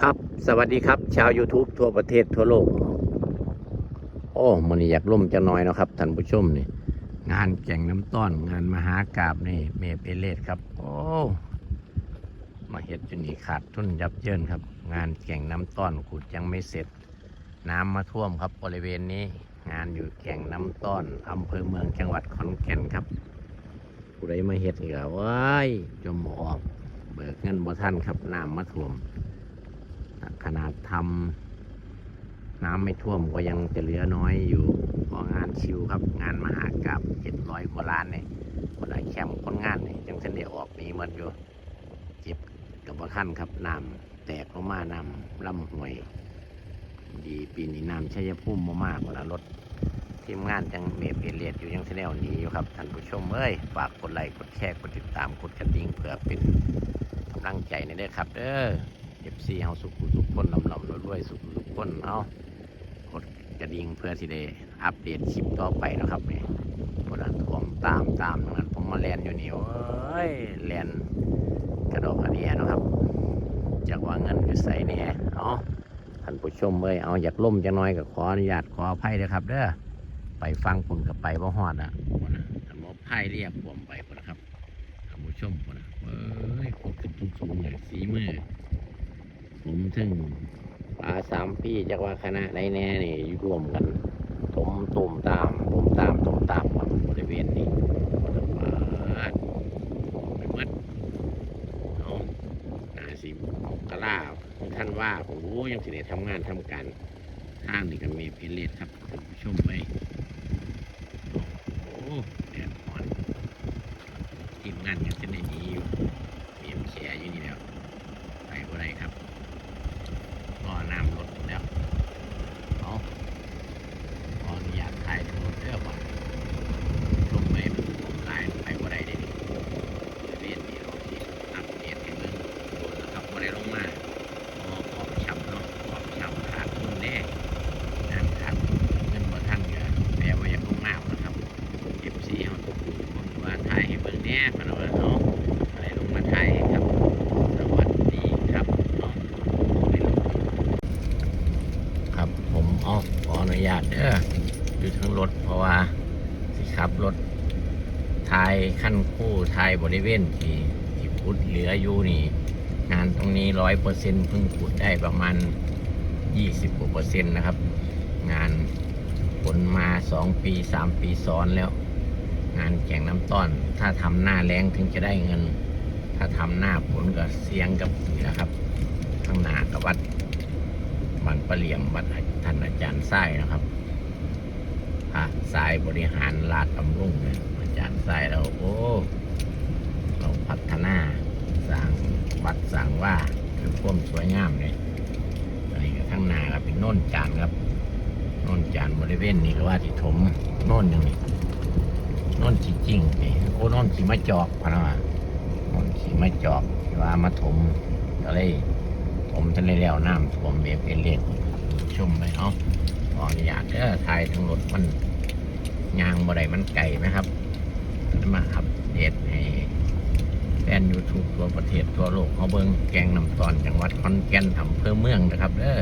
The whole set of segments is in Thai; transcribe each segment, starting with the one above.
ครับ สวัสดีครับ ชาว YouTube ทั่วประเทศทั่วโลก โอ้มันอยากล่มจะน้อยนะครับท่านผู้ชมนี่ งานแก่งน้ำต้อน งานมหากราบนี่ เมเปเลตครับ โอ้มาเห็ดจนนี่ขาดทุนยับเยินครับ งานแก่งน้ำต้อนขุดยังไม่เสร็จ น้ำมาท่วมครับบริเวณนี้ งานอยู่แก่งน้ำต้อนอำเภอเมืองจังหวัดขอนแก่นครับผู้ใดมาเห็ดอีกแล้วว้ายจมออก เบิกเงินบ่ท่านครับน้ำมาท่วม ขนาดทำน้ำไม่ท่วมก็ยังจะเหลือน้อยอยู่เพองานชิวครับ งานมหากราบเจ็ดร้อยกว่าล้านเนี่ยคนได้แคมป์คนงานเนี่ยจังเส้นเดียวออกหนี้มันอยู่เจ็บกับว่าขั้นครับน้ำแตกลงมาน้ำลำห่วย ดีปีนี้น้ำชัยภูมิมามากเวลารถทีมงานจังเมเปเลียดอยู่ยังเส้นเดียวหนี้อยู่ครับท่านผู้ชมเอ้ยฝากกดไลค์กดแชร์กดติดตามกดกระดิ่งเพื่อเป็นกำลังใจในเด้อครับเด้อ เอฟซีเฮาสุขุสุขคนลำลำรวยสุขุสุขคนเอากดกระดิ่งเพื่อสิได้อัปเดตคลิปต่อไปนะครับเนี่คนละทวงตามตามนั้นผมมาแลนอยู่นี่โอ้ยแลนกระดอกกระเดียนะครับ จากว่าเงินอยู่ใส่เนี่ยเอาท่านผู้ชมเอ้ยเอาอยากล่มจะน้อยกับขออนุญาตขออภัยเด้อครับ เด้อไปฟังปุ่นกับไปบ่าฮอดอะพุ่นน่ะท่านบ่พายเรียบผมไปนนะครับท่านผู้ชมนะเอ้ยโคตรขึ้นสูงๆเลยสีมือ ผมถึงปลาสามพี่จากว่าคณะใดแน่นี่ยู่รวมกันตมตุ่มตามตุ่มตามตุ่มตามบริเวณนี้บริเวณไปหมดเอาหนาสิกระลาท่านว่าผมรู้ยังสิได้ทำงานทำการทางนี่ก็มีพิเลตครับท่านผู้ชมไปโอ้แดดอ่อนทีมงานยังจะได้หนีอยู่เมียมแขอยู่นี่แล้ว ไปบ่ได้ครับก็น้ำลดแล้วเอาขออนุญาตถ่ายทั้งหมดเด้อบ่ลงไปมันผมถ่ายไปบ่ได้เด้นี่บริเวณนี้เราที่อัปเดตให้เบิ่งนะครับบ่ได้ลงมาพอขอบช้ำเนาะขอบช้ำขาดทุนแน่งานขาดเงินบ่ทันก็แต่ว่าอยากลงมานะครับ FC เฮาผมว่าถ่ายให้เบิ่งแน่พะเนาะเนาะอะไรลงมาถ่ายให้ครับ สวัสดีครับเนาะครับผมอ๋อขออนุญาตเด้ออยู่ทั้งรถเพราะว่าสิขับรถทายขั้นคู่ทายบริเวณที่ที่ขุดเหลืออยู่นี่ งานตรงนี้ร้อยเปอร์เซ็นต์เพิ่งขุดได้ประมาณยี่สิบกว่าเปอร์เซ็นต์นะครับ งานผลมาสองปีสามปีซ้อนแล้ว งานแข่งน้ำต้อน ถ้าทำหน้าแรงถึงจะได้เงิน ถ้าทำหน้าผลก็เสียงกับนี่แหละครับ ข้างหน้ากับวัดบันประเหลี่ยมวัด ท่านอาจารย์ไส้นะครับพระสายบริหารลาดตำรุ่งเนี่ยอาจารย์ไส้เราโอ้เราพัฒนาสร้างวัดสร้างว่าคือควมสวยงามเลยอันนี้ก็ข้างหน้าก็เป็นโน่นจานครับโน่นจานบริเวณนี้ก็ว่าที่ถมโน่นอย่างนี้โน่นจริงๆนี่โอ้โน่นสีมาจอกพะนะว่นขี่ไม่จอกว่ามาถมก็เลยผมจะเลแล้วน้ำท่วมเบบเอเล็ด ชมไปเนาะขออนุญาตเด้อทายทั้งรถมันยางบ่ได้มันไก่ไหมครับมาอัปเดตให้แฟนยูทูบทั่วประเทศทั่วโลกเขาเบิ้งแกงน้ำตอนจังหวัดขอนแก่นอำเภอเมืองนะครับเด้อ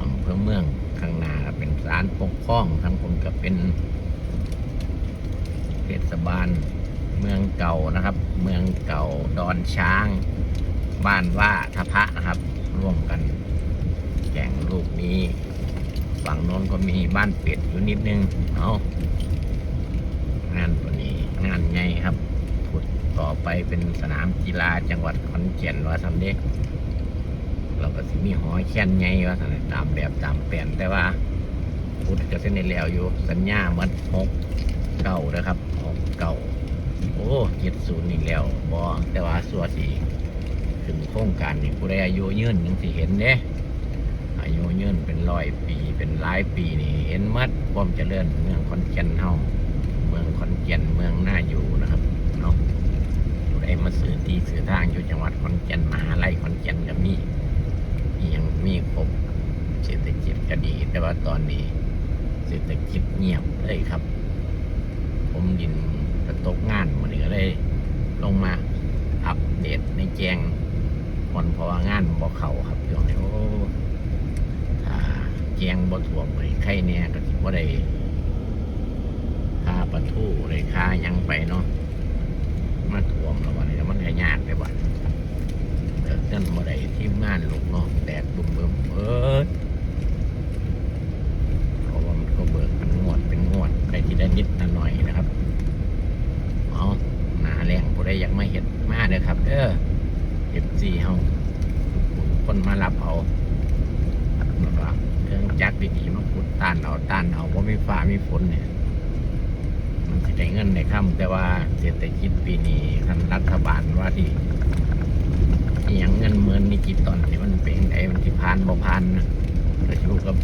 อำเภอเมืองข้างหน้าเป็นศาลปกครองทั้งคนก็เป็นเทศบาลเมืองเก่านะครับ เมืองเก่าดอนช้าง บ้านว่าทพะนะครับ ร่วมกันแข่งลูกนี้ ฝั่งโน้น ก็มีบ้านเป็ดอยู่นิดนึงเอางานตัวนี้งานใหญ่ครับขุดต่อไปเป็นสนามกีฬาจังหวัดขอนแก่นว่าสำเด็จเราก็สิมีหอแค่นใหญ่ว่าซั่นน่ะตามแบบตามแผนแต่ว่าขุดจะเส้นในแล้วอยู่ สัญญามันหกเก่านะครับหกเก่าโอ้เจ็ดศูนย์อีกแล้วบอแต่ว่าส่วนที่ถึงโครงการนี่ผู้ใดอายุยืนยังสิเห็นเด้อายุยืนเป็น ร้อยปีเป็นหลายปีนี่เห็นมัดความเจริญเมืองขอนแก่นเฮาเมืองขอนแก่นเมืองน่าอยู่นะครับเนาะผู้ใดมาสื่อที่สื่อทางอยู่จังหวัดขอนแก่นมหาลัยขอนแก่นก็มีมียังมีครบเศรษฐกิจก็ดี แต่ว่าตอนนี้เศรษฐกิจเงียบเลยครับ ผมดินกระตกงานมันก็เลยลงมาอัปเดตในแจงคนเพราะว่างานบ่เขาครับช่วงนี้โอ้ียงบ่ถ่วมไปไข่เนี่ยก็สิบ่ได้ค่าปลาทูเลยค่ายังไปเนาะมาถ่วมแล้ววันนี้มันก็ยากไปบ่เกิดนั่นบ่ได้ที่ม่านลูกน้องแตกบุ่มเบิ่มเอ้ยเพราะว่ามันก็เบิกเป็นงวดเป็นงวดได้ที่ได้นิดหน่อยนะครับเอาหนาแรงผู้ใดอยากมาเห็ดมาเด้อครับ เด้อเอฟซีเฮาคนมารับเอาแล้วก็เครื่องจักรดีๆมาขุดต้านเอาต้านเอาเพราะมี มีฝนเนี่ยมันสิได้เงินในค่ำแต่ว่าเศรษฐกิจปีนี้ท่านรัฐบาลว่าที่อย่างเงินเมือนนี่กี่ตอนที่มันเป็นไงมันที่พานบ่พานนะก็ชูกับ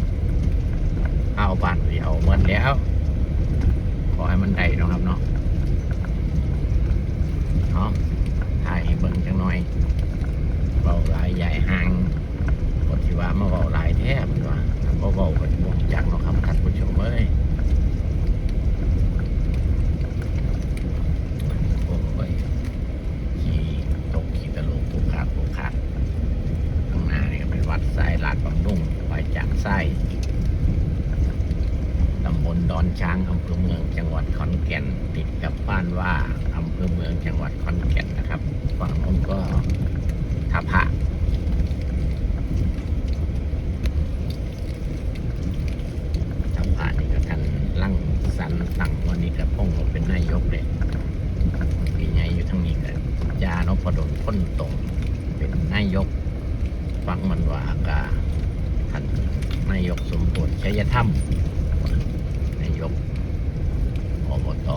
เอาบานที่เอาเมินแล้ว ขอให้มันได้นะครับเนาะเนาะถ่ายให้เบิ่งจังหน่อยเบาหลายใหญ่ห่างกดที่ว่ามาเบาหลายแท้มันว่าถ้าบ่เบาก็จะบ่จักเนาะครับท่านผู้ชมเอ้ย โอ้ยขี่ตกขี่ตะลุกผู กขาดผูกขาดข้างหน้านี่ก็เป็นวัดทรายลาดบำรุงไปจากไส้ตำบลดอนช้างอำเภอเมืองจังหวัดขอนแก่น ติดกับบ้านว่าอำเภอเมืองจังหวัดขอนแก่นนะครับฝั่งโน้นก็ท่าพระท่าพระนี่ก็ท่านลั่งสันสั่งวันนี้ก็พ่งมาเป็นนายกเลยปีใหญ่อยู่ทั้งนี้กันยานพดลพ้นตรง นายก ฟังมันว่ากาท่านนายกสมบูรณ์ชัยธรรมนายกอบต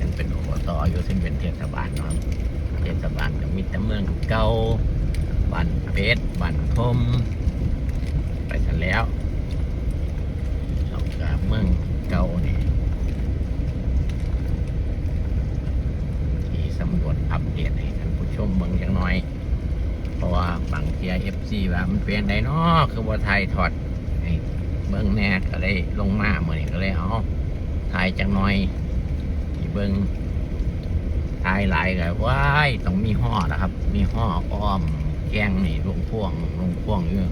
ยังเป็นอบตอยู่ซึ่งเป็นเทศบาลเนาะเทศบาลก็มีแต่เมืองเก่าบ้านเป็ดบ้านทมไปทันแล้วเราก็เมืองเก่านี่ที่สำรวจอัปเดตให้ท่านผู้ชมเบิ่งอย่างน้อย เพราะว่าบางเทียเอฟซีว่ามันเป็นไดเนาะคือว่าไทยถอดเบิ่งแน่ก็เลยลงมาเหมือนก็เลยเอาถ่ายจังหน้อยที่เบิ่งถ่ายหลายก็ว้ายต้องมีห่อนะครับ มีห่ออ้อมแกงนี่ลงพ่วงลงพ่วงอยู่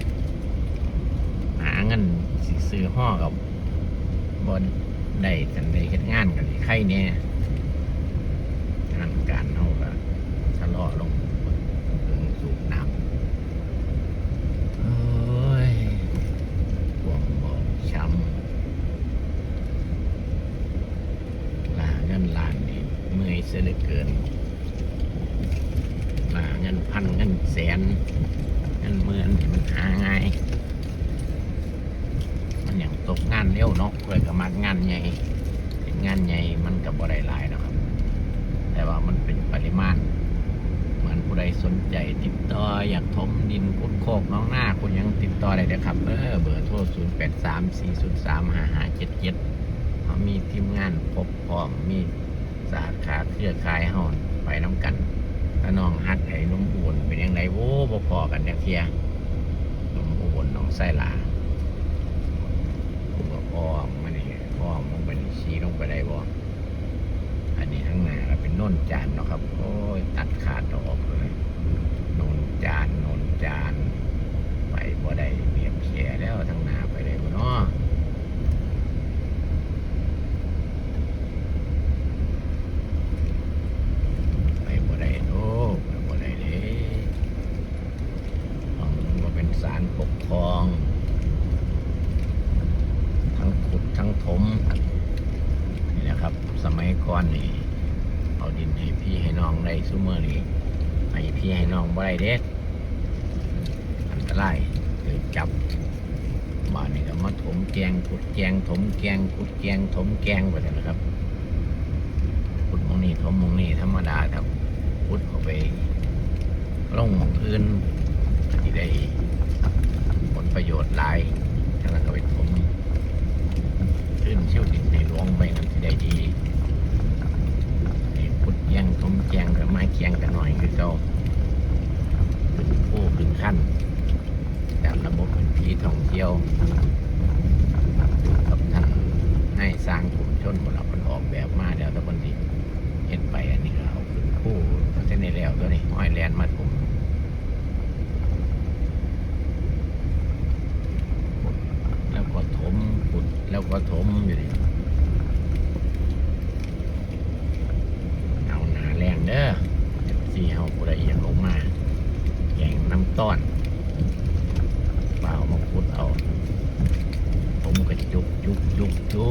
หาเงินซื้อห่อกับบนได้กันได้เฮ็ดงานกันใครเนี่ยงานการเขาก็ชะลอลงเพิ่งสูบน้ำเอ้ยห่วงบอกช้ำลาเงินล้านนี่เมื่อยเสียเหลือเกินลาเงินพันเงินแสน เงินหมื่นนี่มันหาง่าย มันอย่างต กงานเร็วเนาะเลยก็มางานใหญ่งานใหญ่มันกับบ่ได้หลายนะครับ แต่ว่ามันเป็นปริมาณเหมือนผู้ใดสนใจติดต่ออยากถมดินกุดโคกน้องหน้าคุณยังติดต่อได้นะครับเออเบอร์โทร0 8 3 4 0 3 5 5 7 7เขามีทีมงานพบพร้อมมีสาขาเครือข่ายเฮาไปน้ำกันถ้าน้องฮักไห้นุ่มอุ่นเป็นยังไงโว้บ่พอกันเนี่ยเทียนุ่มอุ่นน้องไส้หลาผมก็อ้อมมานี่อ้อมลงไปนี่ชี้ลงไปได้บ่ อั นนี้ข้างหน้าเป็นโน่นจานเนาะครับ โอ้ยตัดขาดออกเลยโน่นจานโน่นจาน ไปบ่ได้เบียบแขแล้วทางหน้าไปเลยบ่เนาะไปบ่ได้โอ้ไปบ่ได้เด้ต้องมาเป็นสารปกครอง ทั้งขุดทั้งถม นี่นะครับ สมัยก่อนนี่ เอาดินให้พี่ให้น้องได้ซุเมอร์นี่ให้พี่ให้น้องบ่ได้เด็ดอันตรายเกิดจับบ้านนี่ก็มาถมแกงขุดแกงถมแกงขุดแกงถมแกงไปเลยนะครับขุดมองนี่ถมมองนี่ธรรมดาครับขุดเข้าไปลงมองอื่นที่ได้ผลประโยชน์หลายทั้งนั้นก็ไปถมขึ้นเชี่ยวดินในหลวงไปนั่นสิได้ดี ยงทมแกงกับไม้แยงกันหน่อยคือเก่าเป็นผู้ขึ้นขั้นตามระบบพื้นพีท่องเที่ยวกับท่านให้สร้างกลุ่มชนบนเราคนออกแบบมาแล้วแต่คนที่เห็นไปอันนี้ก็เอาขึ้นผู้เส้นในแล้วตัวนี้ห้อยแลนมากลุ่ม ก็ถมอยู่ดิเอาหนาแรงเด้อสี่เฮาผู้ใดอยากลงมาแข่งน้ำต้อนเปล่ามาพุดเอา ผมก็จุกจุก จุ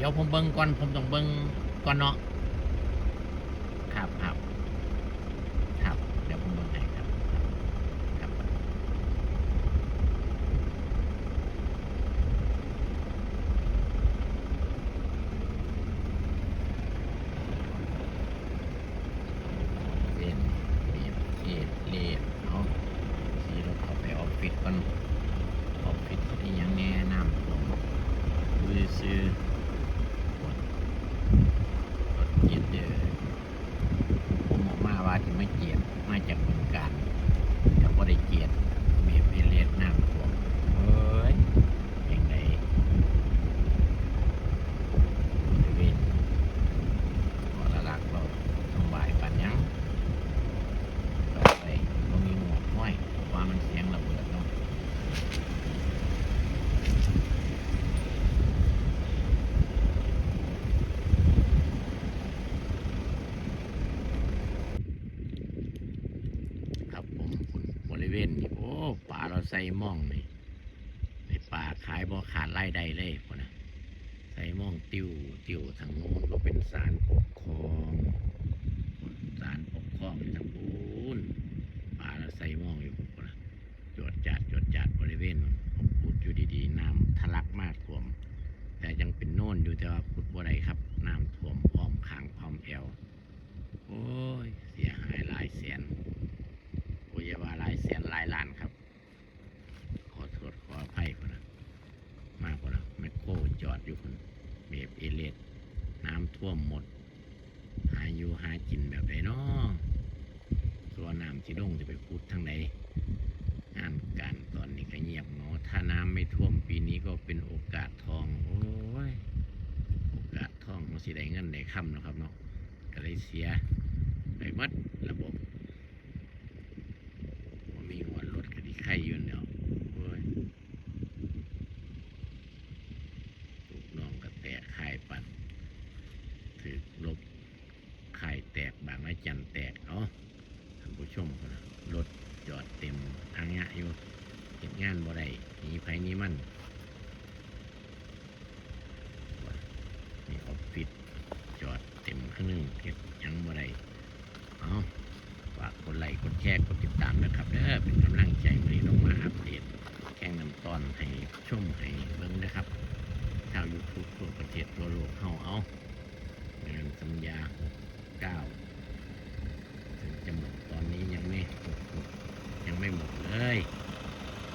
เดี๋ยวผมเบิ้งก่อนผมต้องเบิ้งก่อนเนาะ ใส่ม่องนี่ในป่าขายบ่ขาดไร่ไดเลยพอนะใส่ม่องติวติวทางโน้นก็เป็นสารปกครอง สิได้เงินได้คำนะครับเนาะก็เลยเสียไปมัด เก็บยังบ่ไรเอาฝากกดไลค์กดแชร์กดติดตามนะครับเด้อเป็นกำลังใจวันนี้น้องมาอัปเดตแข่งน้ำตอนให้ชมให้เบิ้งนะครับชาวยูทูบทั่วประเทศทั่วโลกเฮาเอาเรื่องสัญญาเก้าถึงจะหมดตอนนี้ยังไม่หกหกยังไม่หมดเลย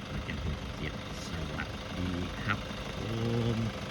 ก็จะหกเจ็ดสวัสดีครับผม